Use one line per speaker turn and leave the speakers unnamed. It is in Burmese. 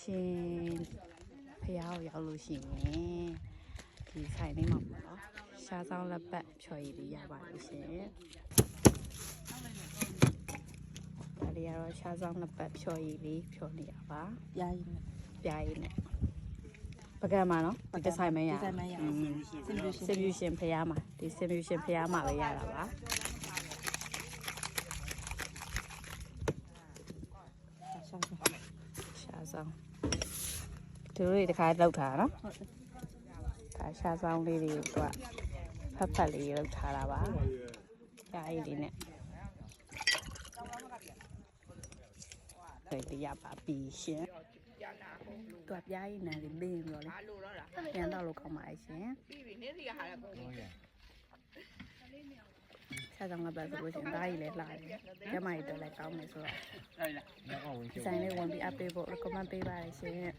ရှင်ဖះကိုရောက်လို့ရှိရင်ဒီဆိုင်လေးမှာပေါ့နော်ရှားဆောင်လက်ပတ်ဖြော်ရည်လေးရပါလို့ရှင်ဒါလေးကတော့ရှားဆောင်လက်ပတ်ဖြော်ရည်လေးဖြော်နေရပါ
ပြားရည်နဲ့
ပြားရည်နဲ့ပကံမှာနော်ဒီဒီဇိုင်းမရ
ဒီဇိုင်းမရ
อืม
စင်ပြရှင်
စင်ပြူရှင်ဖះမှာဒီစင်ပြူရှင်ဖះမှာပဲရတာပါ
ဆောင်းဆောင်း
ရှား ဆောင်သူတို့တွေတခါလောက်ထားတာနော်
ဟုတ်တယ်
ဒါရှားဆောင်လေးတွေကိုသူကဖတ်ဖတ်လေးလောက်ထားတာပါကြာရည်လေးနဲ့ဒီလေးရပါပြီရှင်သူကပြားရည်နံလေးလင်းပြီးတော့လေပြန်တော့လို့ကောင်းပါရဲ့ရှင် ရှားဆောင်ကပတ်ဆိုလို့ရှင်ဒါကြီးလည်းလှတယ်ကျမကြီးတော့လည်းကောင်းတယ်ဆိုတော့ဒီဇိုင်းလေးဝင်ပြီး update ဖို့ recommend ပေးပါတယ်ရှင်